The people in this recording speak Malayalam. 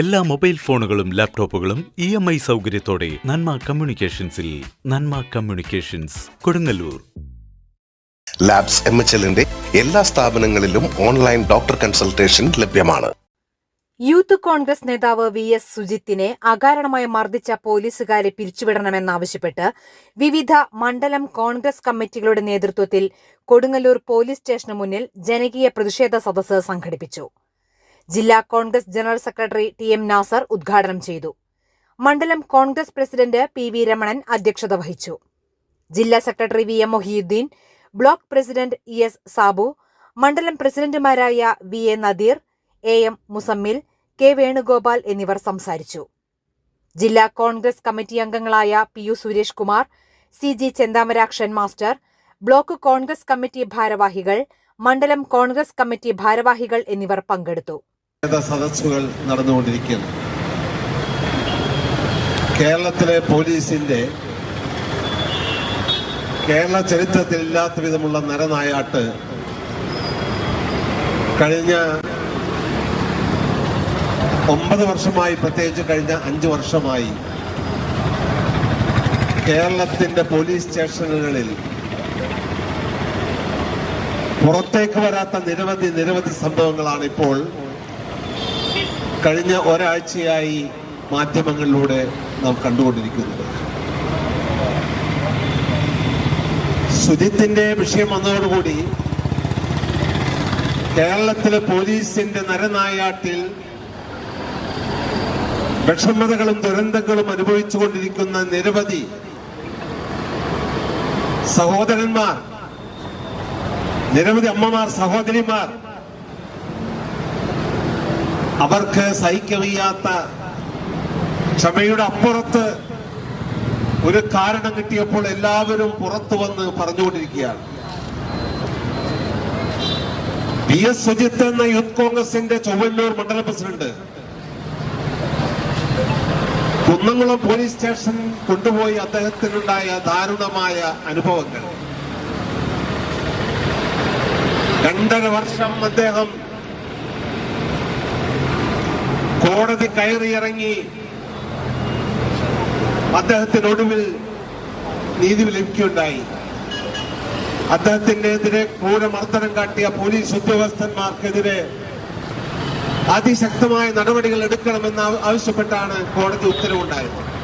എല്ലാ മൊബൈൽ ഫോണുകളും ലാപ്ടോപ്പുകളും ഇ എം ഐ സൗകര്യത്തോടെ നന്മ കമ്മ്യൂണിക്കേഷൻസിൽ Nanma communications Kodungallur. Labs M H എല്ലിന്റെ എല്ലാ സ്ഥാപനങ്ങളിലും ഓൺലൈൻ ഡോക്ടർ കൺസൾട്ടേഷൻ ലഭ്യമാണ്. യൂത്ത് കോൺഗ്രസ് നേതാവ് വി എസ് സുജിത്തിനെ അകാരണമായി മർദ്ദിച്ച പോലീസുകാരെ പിരിച്ചുവിടണമെന്നാവശ്യപ്പെട്ട് വിവിധ മണ്ഡലം കോൺഗ്രസ് കമ്മിറ്റികളുടെ നേതൃത്വത്തിൽ കൊടുങ്ങല്ലൂർ പോലീസ് സ്റ്റേഷന് മുന്നിൽ ജനകീയ പ്രതിഷേധ സദസ്സ് സംഘടിപ്പിച്ചു. ജില്ലാ Congress general secretary T M Nasar ഉദ്ഘാടനം ചെയ്തു. മണ്ഡലം Congress president P V Ramanan അധ്യക്ഷത വഹിച്ചു. ജില്ലാ secretary V M Mohiyuddin block president E S Sabu മണ്ഡലം പ്രസിഡന്റുമാരായ V A Nadeer A M Musammil K Venugopal എന്നിവർ സംസാരിച്ചു. ജില്ലാ കോൺഗ്രസ് കമ്മിറ്റി അംഗങ്ങളായ P U Suresh Kumar C G Chenthamarakshan master block Congress committee ഭാരവാഹികൾ മണ്ഡലം കോൺഗ്രസ് കമ്മിറ്റി ഭാരവാഹികൾ എന്നിവർ പങ്കെടുത്തു. സദസ്സുകൾ നടന്നുകൊണ്ടിരിക്കുന്നു. കേരളത്തിലെ പോലീസിന്റെ കേരള ചരിത്രത്തിൽ ഇല്ലാത്ത വിധമുള്ള നരനായാട്ട് കഴിഞ്ഞ ഒമ്പത് വർഷമായി പ്രത്യേകിച്ച് കഴിഞ്ഞ അഞ്ച് വർഷമായി കേരളത്തിന്റെ പോലീസ് സ്റ്റേഷനുകളിൽ പുറത്തേക്ക് വരാത്ത നിരവധി നിരവധി സംഭവങ്ങളാണ് ഇപ്പോൾ കഴിഞ്ഞ ഒരാഴ്ചയായി മാധ്യമങ്ങളിലൂടെ നാം കണ്ടുകൊണ്ടിരിക്കുന്നത്. സുജിത്തിന്റെ വിഷയം വന്നതോടുകൂടി കേരളത്തിലെ പോലീസിന്റെ നരനായാട്ടിൽ വിഷമതകളും ദുരന്തങ്ങളും അനുഭവിച്ചുകൊണ്ടിരിക്കുന്ന നിരവധി സഹോദരന്മാർ നിരവധി അമ്മമാർ സഹോദരിമാർ അവർക്ക് സഹിക്കവയ്യാത്ത ക്ഷമയുടെ അപ്പുറത്ത് ഒരു കാരണം കിട്ടിയപ്പോൾ എല്ലാവരും പുറത്തു വന്ന് പറഞ്ഞുകൊണ്ടിരിക്കുകയാണ്. ബി എസ് സുജിത്ത് എന്ന യൂത്ത് കോൺഗ്രസിന്റെ ചൊവ്വന്നൂർ മണ്ഡല പ്രസിഡന്റ് കുന്നംകുളം പോലീസ് സ്റ്റേഷൻ കൊണ്ടുപോയി അദ്ദേഹത്തിനുണ്ടായ ദാരുണമായ അനുഭവങ്ങൾ. രണ്ടര വർഷം അദ്ദേഹം കോടതി കയറിയിറങ്ങി അദ്ദേഹത്തിനൊടുവിൽ നീതി ലഭിക്കുകയുണ്ടായി. അദ്ദേഹത്തിനെതിരെ ക്രൂരമർദ്ദനം കാട്ടിയ പോലീസ് ഉദ്യോഗസ്ഥന്മാർക്കെതിരെ അതിശക്തമായ നടപടികൾ എടുക്കണമെന്ന് ആവ- ആവശ്യപ്പെട്ടാണ് കോടതി ഉത്തരവുണ്ടായത്.